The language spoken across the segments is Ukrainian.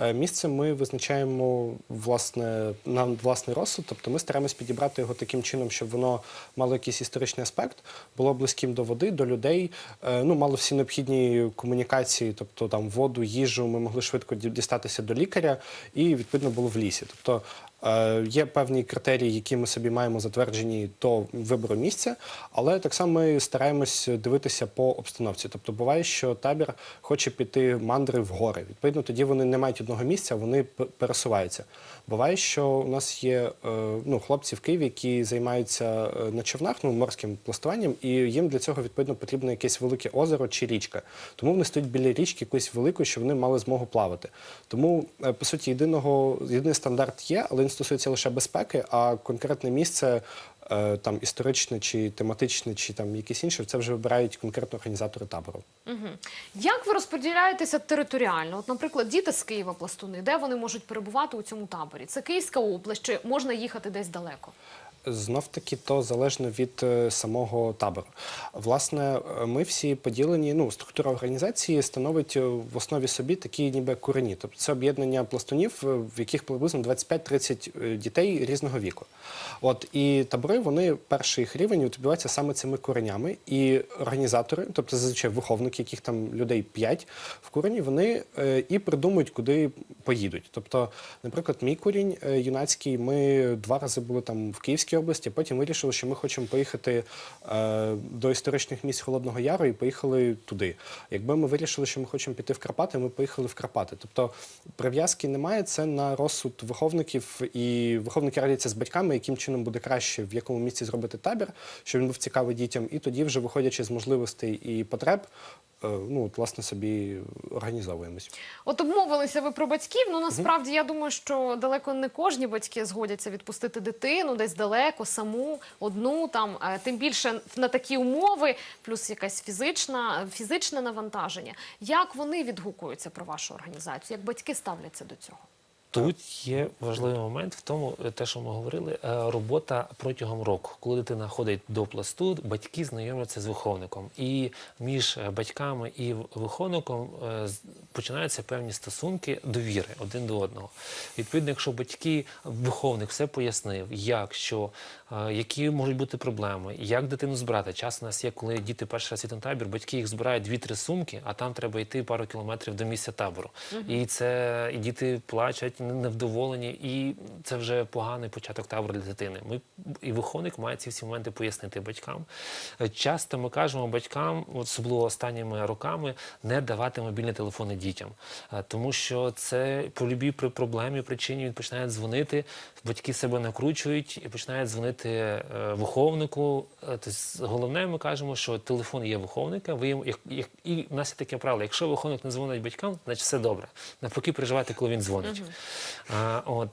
Е, Місце ми визначаємо власне на власний розсуд, тобто ми стараємось підібрати його таким чином, щоб воно мало якийсь історичний аспект, було близьким до води, до людей, е, ну мало всі необхідні комунікації, тобто там воду, їжу, ми могли швидко дістатися до лікаря і відповідно було в лісі. Тобто є певні критерії, які ми собі маємо затверджені до вибору місця, але так само ми стараємось дивитися по обстановці. Тобто буває, що табір хоче піти мандри в гори. Відповідно, тоді вони не мають одного місця, вони пересуваються. Буває, що у нас є е, ну, хлопці в Києві, які займаються е, на човнах, ну, морським пластуванням, і їм для цього відповідно потрібно якесь велике озеро чи річка. Тому вони стоять біля річки якоїсь великої, щоб вони мали змогу плавати. Тому, е, по суті, єдиного єдиний стандарт є, але стосується лише безпеки, а конкретне місце. е, Там історичне чи тематичне, чи там якесь інше, це вже вибирають конкретно організатори табору. Угу. Як ви розподіляєтеся територіально? От, наприклад, діти з Києва пластуни, де вони можуть перебувати у цьому таборі? Це Київська область, чи можна їхати десь далеко? Знов таки то залежно від е, самого табору. Власне, е, ми всі поділені. Ну, структура організації становить е, в основі собі такі ніби курені. Тобто це об'єднання пластунів, в яких приблизно 25-30 е, дітей різного віку. От і табори вони перший їх рівень відбуваються саме цими куренями. І організатори, тобто зазвичай виховники, яких там людей 5 в курені, вони і придумують, куди поїдуть. Тобто, наприклад, мій курінь юнацький, ми два рази були там в Київській області, потім вирішили, що ми хочемо поїхати е, до історичних місць Холодного Яру і поїхали туди. Якби ми вирішили, що ми хочемо піти в Карпати, ми поїхали в Карпати. Тобто прив'язки немає, це на розсуд виховників, і виховники радяться з батьками, яким чином буде краще, в якому місці зробити табір, щоб він був цікавий дітям, і тоді, вже виходячи з можливостей і потреб, е, ну от, власне собі організовуємось. От обмовилися ви про батьків. Ну насправді я думаю, що далеко не кожні батьки згодяться відпустити дитину десь далеко, саму, одну там, е, тим більше на такі умови, плюс якась фізична, фізичне навантаження. Як вони відгукуються про вашу організацію? Як батьки ставляться до цього? Тут є важливий момент в тому, е, те, що ми говорили, е, робота протягом року. Коли дитина ходить до пласту, батьки знайомляться з виховником. І між е, батьками і виховником починаються певні стосунки довіри один до одного. Відповідно, якщо батьки, виховник все пояснив, як, що, які можуть бути проблеми, як дитину збирати. Час у нас є, коли діти перший раз на табір, батьки їх збирають дві-три сумки, а там треба йти пару кілометрів до місця табору. І це і діти плачуть, невдоволені, і це вже поганий початок табору для дитини. Ми і виховник має ці всі моменти пояснити батькам. Е, Часто ми кажемо батькам, особливо останніми роками, не давати мобільні телефони дітям, Е, тому що це по любій при проблемі, причині він починає дзвонити, батьки себе накручують і починають дзвонити е, виховнику. Тобто, головне, ми кажемо, що телефон є виховника. Ви як, як і в нас є таке правило. Якщо виховник не дзвонить батькам, значить все добре. Навпаки, переживайте, коли він дзвонить. А, от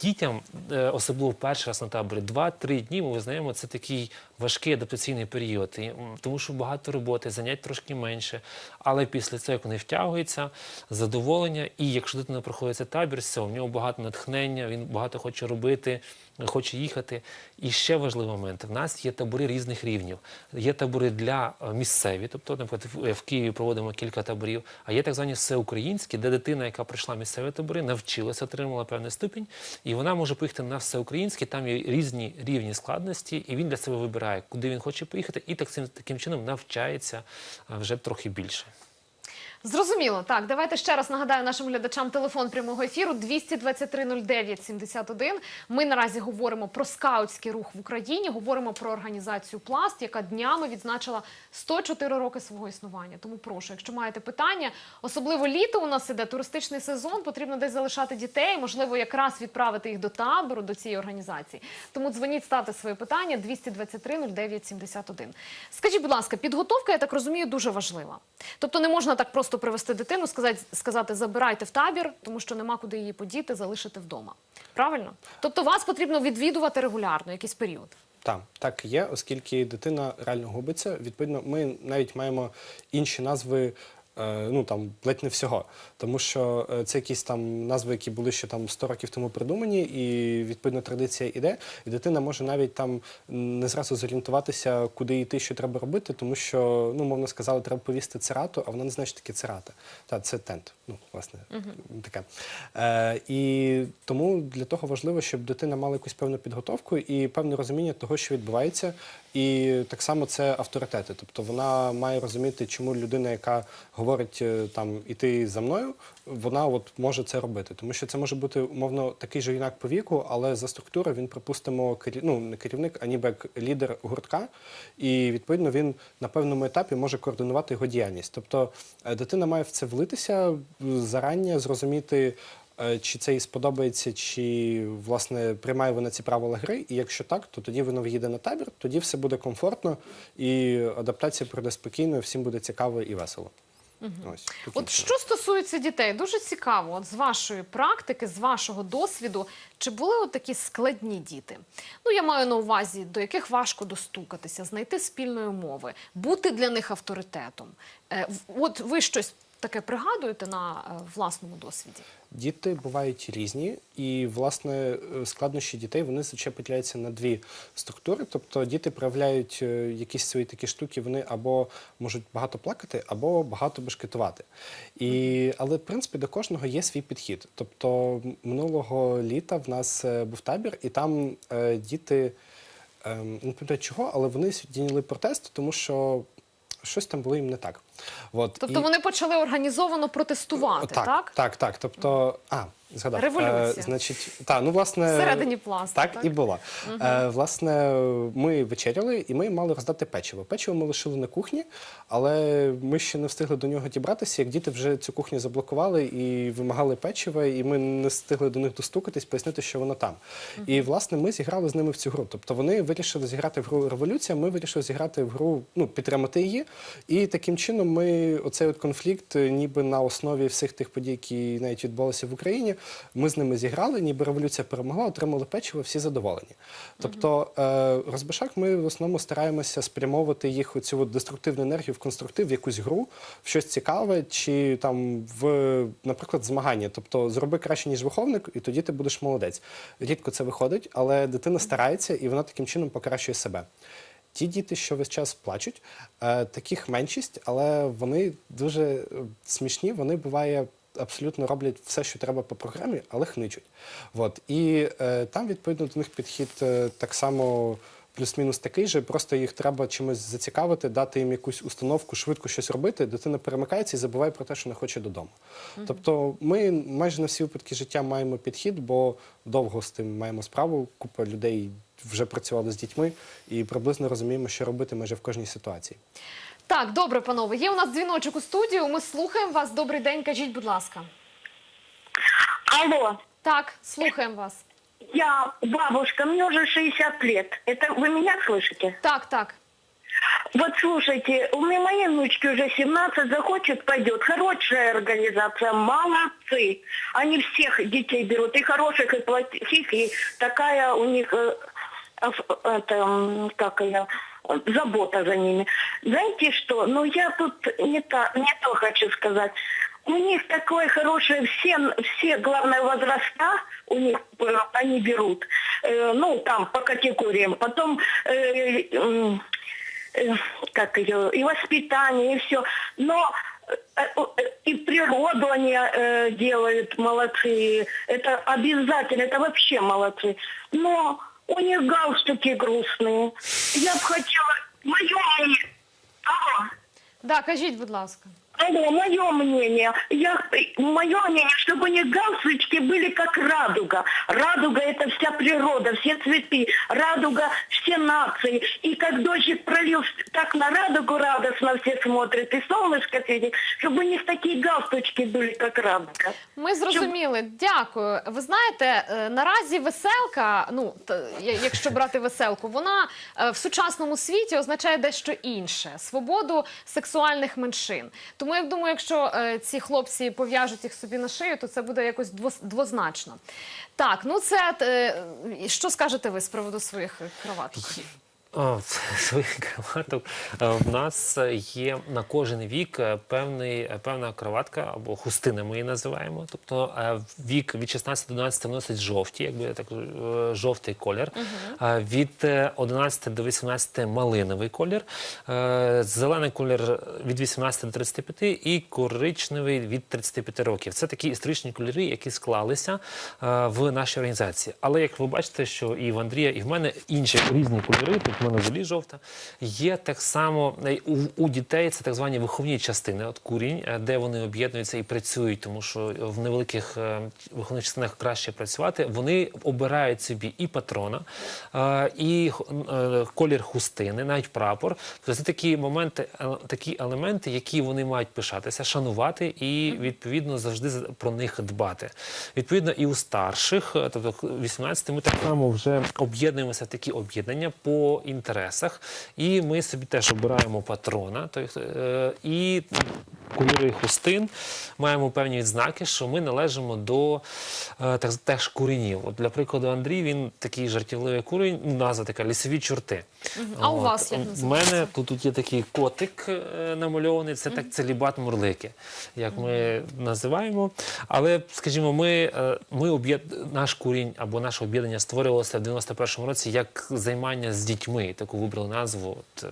дітям, е, особливо перший раз на таборі, 2-3 дні ми визнаємо це такий важкий адаптаційний період, тому що багато роботи, занять трошки менше. Але після цього, як вони втягуються, задоволення, і якщо дитина проходить цей табір, все, в нього багато натхнення, він багато хоче робити, хоче їхати. І ще важливий момент: в нас є табори різних рівнів. Є табори для е, місцеві, тобто, наприклад, в- в Києві проводимо кілька таборів, а є так звані всеукраїнські, де дитина, яка пройшла місцеві табори, навчилася, отримала певний ступінь, і вона може поїхати на всеукраїнські, там є різні рівні складності, і він для себе вибирає, куди він хоче поїхати, і так, таким чином навчається вже трохи більше. Зрозуміло. Так, давайте ще раз нагадаю нашим глядачам телефон прямого ефіру 223-09-71. Ми наразі говоримо про скаутський рух в Україні, говоримо про організацію Пласт, яка днями відзначила 104 роки свого існування. Тому прошу, якщо маєте питання, особливо літо у нас іде туристичний сезон, потрібно десь залишати дітей, можливо, якраз відправити їх до табору, до цієї організації. Тому дзвоніть, ставте свої питання 223-09-71. Скажіть, будь ласка, підготовка, я так розумію, дуже важлива. Тобто не можна так просто привезти дитину, сказати, сказати забирайте в табір, тому що нема куди її подіти, залишити вдома. Правильно? Тобто вас потрібно відвідувати регулярно, якийсь період. Так, так є, оскільки дитина реально губиться. Відповідно, ми навіть маємо інші назви Ну там ледь не всього, тому що е, це якісь там назви, які були ще там 100 років тому придумані, і відповідно традиція іде, і дитина може навіть там не зразу зорієнтуватися, куди йти, що треба робити, тому що ну мовно сказали, треба повісти церату, а вона не знає, що таке церата. Та це тент. Ну власне таке. Е, і тому для того важливо, щоб дитина мала якусь певну підготовку і певне розуміння того, що відбувається. І так само це авторитети. Тобто вона має розуміти, чому людина, яка говорить е, там іти за мною, вона от може це робити. Тому що це може бути умовно такий же юнак по віку, але за структурою він, припустимо, керів... ну, не керівник, а ніби як лідер гуртка. І відповідно він на певному етапі може координувати його діяльність. Тобто е, дитина має в це влитися зарані, зрозуміти. Е, Чи це їй сподобається, чи власне приймає вона ці правила гри, і якщо так, то тоді вона в'їде на табір, тоді все буде комфортно і адаптація пройде спокійно, всім буде цікаво і весело. Ось От що стосується дітей, дуже цікаво, от з вашої практики, з вашого досвіду, чи були от такі складні діти? Ну, я маю на увазі, до яких важко достукатися, знайти спільної мови, бути для них авторитетом. Е, От ви щось таке пригадуєте на е, власному досвіді? Діти бувають різні, і власне е, складнощі дітей вони зазвичай поділяються на дві структури. Тобто діти проявляють е, якісь свої такі штуки, вони або можуть багато плакати, або багато бешкетувати. І, але в принципі до кожного є свій підхід. Тобто минулого літа в нас був табір, і там е, діти ем, не пам'ятаю чого, але вони здійняли протест, тому що щось там було їм не так. От, Тобто і- вони почали організовано протестувати, так? так, так, так. Тобто, а, згадав. Революція. Е, значить, так, ну, власне, Всередині пласту, Так, так? і була. Е, власне, ми вечеряли, і ми мали роздати печиво. Печиво ми лишили на кухні, але ми ще не встигли до нього дібратися, як діти вже цю кухню заблокували і вимагали печива, і ми не встигли до них достукатись, пояснити, що воно там. І, власне, ми зіграли з ними в цю гру. Тобто вони вирішили зіграти в гру революція, ми вирішили зіграти в гру, ну, підтримати її. І таким чином ми оцей от конфлікт, е, ніби на основі всіх тих подій, які навіть відбулися в Україні, ми з ними зіграли, ніби революція перемогла, отримали печиво, всі задоволені. Тобто, е, розбишак ми в основному стараємося спрямовувати їх оцю от деструктивну енергію в конструктив, в якусь гру, в щось цікаве, чи там в, наприклад, змагання. Тобто, зроби краще, ніж виховник, і тоді ти будеш молодець. Рідко це виходить, але дитина старається і вона таким чином покращує себе. Ті діти, що весь час плачуть, е, таких меншість, але вони дуже е, смішні. Вони буває абсолютно роблять все, що треба по програмі, але хничуть. От. І е, там, відповідно, до них підхід е, так само. Плюс-мінус такий же, просто їх треба чимось зацікавити, дати їм якусь установку, швидко щось робити. Дитина перемикається і забуває про те, що не хоче додому. Тобто, ми майже на всі випадки життя маємо підхід, бо довго з тим маємо справу. Купа людей вже працювали з дітьми і приблизно розуміємо, що робити майже в кожній ситуації. Так, добре, панове. Є у нас дзвіночок у студію. Ми слухаємо вас. Добрий день. Кажіть, будь ласка. Алло, Так, слухаємо вас. я бабушка, мне уже 60 лет. Это вы меня слышите? Так, так. Вот слушайте, у меня моей внучке уже 17, захочет, пойдет. Хорошая организация, молодцы. Они всех детей берут, и хороших, и плохих, и такая у них, э, оф- это, м, как ее, э, забота за ними. Знаете что, ну я тут не, та, не то хочу сказать. У них такое хорошее, все, все главное, возраста у них э, они берут. Э, ну, там, по категориям. Потом э, м, э, как ее, и воспитание, и все. Но э, э, и природу они э, делают молодцы. Это обязательно, это вообще молодцы. Но у них галстуки грустные. Я бы хотела, мое мнение, Алло. Да, кажіть, будь ласка. Алло, мое мнение. Я, мое мнение, чтобы у них галстучки были как радуга. Радуга это вся природа, все цветы. Радуга все нации. И как дождик пролил, так на радугу радостно все смотрят. И солнышко светит. Чтобы у них такие галстучки были, как радуга. Ми зрозуміли. Дякую. Ви знаєте, е, наразі веселка, ну т- я- якщо брати веселку, вона е, в сучасному світі означає дещо інше свободу сексуальних меншин. Тому я думаю, якщо е, ці хлопці пов'яжуть їх собі на шию, то це буде якось двозначно. Так, ну це е, що скажете ви з приводу своїх кроваток? Своїх кроваток Е, в нас є на кожен вік е, певний, е, певна кроватка або хустина, ми її називаємо. Тобто вік від 16 до 12 вносить жовті, якби так жовтий колір. Е, Від е, 11 до 18 малиновий колір, зелений колір від 18 до 35 і коричневий від 35 років. Це такі історичні кольори, які склалися в нашій організації. Але як ви бачите, що і в Андрія, і в мене інші різні кольори, тут в мене взагалі жовта. Є так само е, у, у дітей це так звані виховні частини, от курінь, е, де вони об'єднуються і працюють, тому що в невеликих е, виховних частинах краще працювати. Вони обирають собі і патрона, і колір хустини, навіть прапор. Тобто це такі моменти, такі елементи, які вони мають пишатися, шанувати і відповідно завжди про них дбати. Відповідно, і у старших, тобто 18 ми так само вже об'єднуємося в такі об'єднання по інтересах, і ми собі теж обираємо патрона, той, е, і кольори хустин маємо певні відзнаки, що ми належимо до е, теж куренів. От для прикладу, Андрій він такий жартівливий курень, ну, назва така лісові чорти. А у вас як У називається? мене тут, тут є такий котик е, намальований, це так целібат мурлики, як ми називаємо. Але, скажімо, ми, е, ми об'єд... наш курінь або наше об'єднання створювалося в 91-му році як займання з дітьми. Таку вибрали назву. От, е,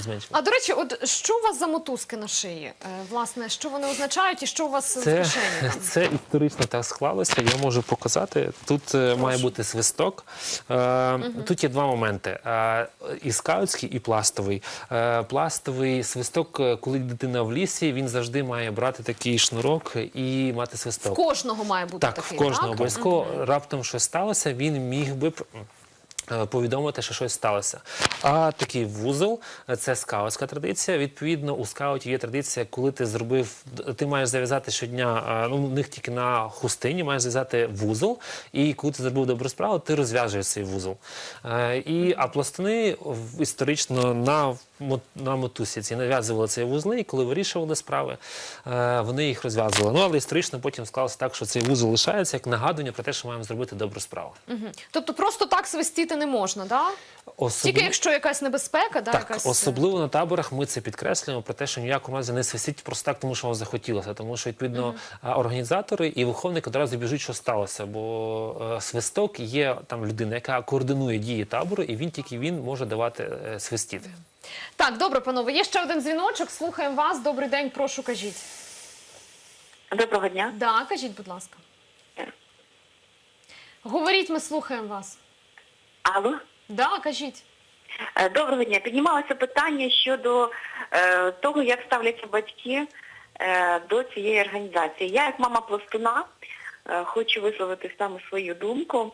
зменшили. А до речі, от що у вас за мотузки на шиї? Е, власне, що вони означають і що у вас в Це, кишені? Це історично так склалося. Я можу показати. Тут е, має бути свисток. Е, Тут є два моменти: е, і скаутський, і пластовий. Е, Пластовий свисток, коли дитина в лісі, він завжди має брати такий шнурок і мати В свисток. кожного має бути Так, такий. в кожного обов'язково раптом щось сталося, він міг би. Е, Повідомити, що щось сталося. А такий вузол е, це скаутська традиція. Відповідно, у скауті є традиція, коли ти зробив, ти маєш зав'язати щодня. е, Ну, у них тільки на хустині маєш зав'язати вузол, і коли ти зробив добру справу, ти розв'яжуєш цей вузол. І а пластуни історично на на мотузці нав'язували цей вузли, і коли вирішували справи, е, вони їх розв'язували. Ну але історично потім склалося так, що цей вузол лишається як нагадування про те, що маємо зробити добру справу. Тобто просто так свистіти не можна, да? Особливо, Тільки якщо якась небезпека, да, так, якась... е, особливо на таборах ми це підкреслюємо про те, що ніякому разі не свистіть просто так, тому що вам захотілося. Тому що відповідно організатори і виховники одразу біжуть, що сталося. Бо е, свисток є там людина, яка координує дії табору, і він тільки він може давати свистіти. Так, добре, панове. Є ще один дзвіночок. Слухаємо вас. Добрий день, прошу кажіть. Доброго дня. Да, кажіть, будь ласка. Говоріть, ми слухаємо вас. Алло. Да, кажіть. Е, Доброго дня. Піднімалося питання щодо е, того, як ставляться батьки е, до цієї організації. Я, як мама пластуна, е, хочу висловити саме свою думку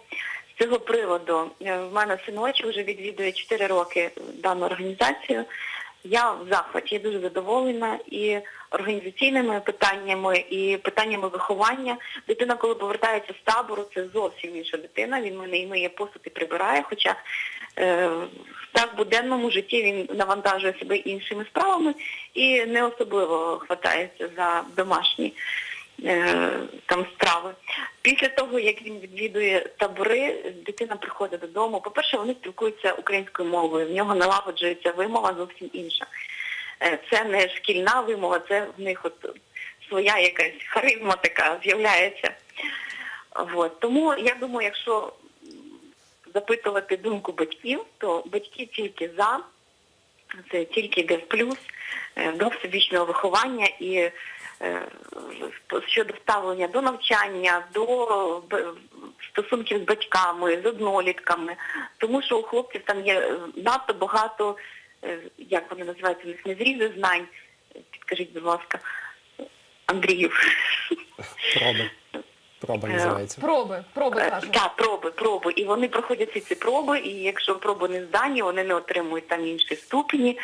цього приводу. Е, в мене синочок вже відвідує 4 роки дану організацію. Я в захваті, я дуже задоволена і організаційними питаннями, і питаннями виховання. Дитина, коли повертається з табору, це зовсім інша дитина. Він мене і миє посуд і прибирає, хоча е, в так буденному житті він навантажує себе іншими справами і не особливо хватається за домашні там справи. Після того, як він відвідує табори, дитина приходить додому. По-перше, вони спілкуються українською мовою, в нього налагоджується вимова зовсім інша. Е, Це не шкільна вимова, це в них от своя якась харизма така з'являється. От. Тому я думаю, якщо запитувати думку батьків, то батьки тільки за, це тільки йде в плюс е, до всебічного виховання і е, щодо ставлення до навчання, до стосунків з батьками, з однолітками, тому що у хлопців там є е, надто багато, е, як вони називаються, не зрізи знань. Підкажіть, будь ласка, Андрію. Проби. Проба Е, називається. Проби, проби Е, кажуть. Так, проби, проби. І вони проходять всі ці проби, і якщо проби не здані, вони не отримують там інші ступені.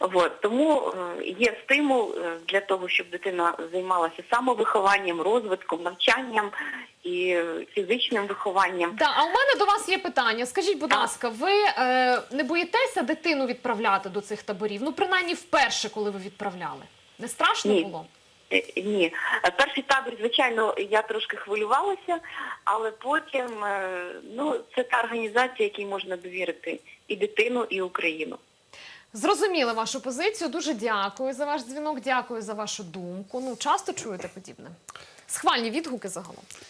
От. Тому е, є стимул е, для того, щоб дитина займалася самовихованням, розвитком, навчанням і е, фізичним вихованням. Да, а у мене до вас є питання. Скажіть, будь ласка, ви е, не боїтеся дитину відправляти до цих таборів? Ну, принаймні вперше, коли ви відправляли. Не страшно Ні. було? Е, Ні, Е, перший табір, звичайно, я трошки хвилювалася, але потім е, ну це та організація, якій можна довірити і дитину, і Україну. Зрозуміли вашу позицію. Дуже дякую за ваш дзвінок. Дякую за вашу думку. Ну часто чуєте подібне. Схвальні відгуки загалом.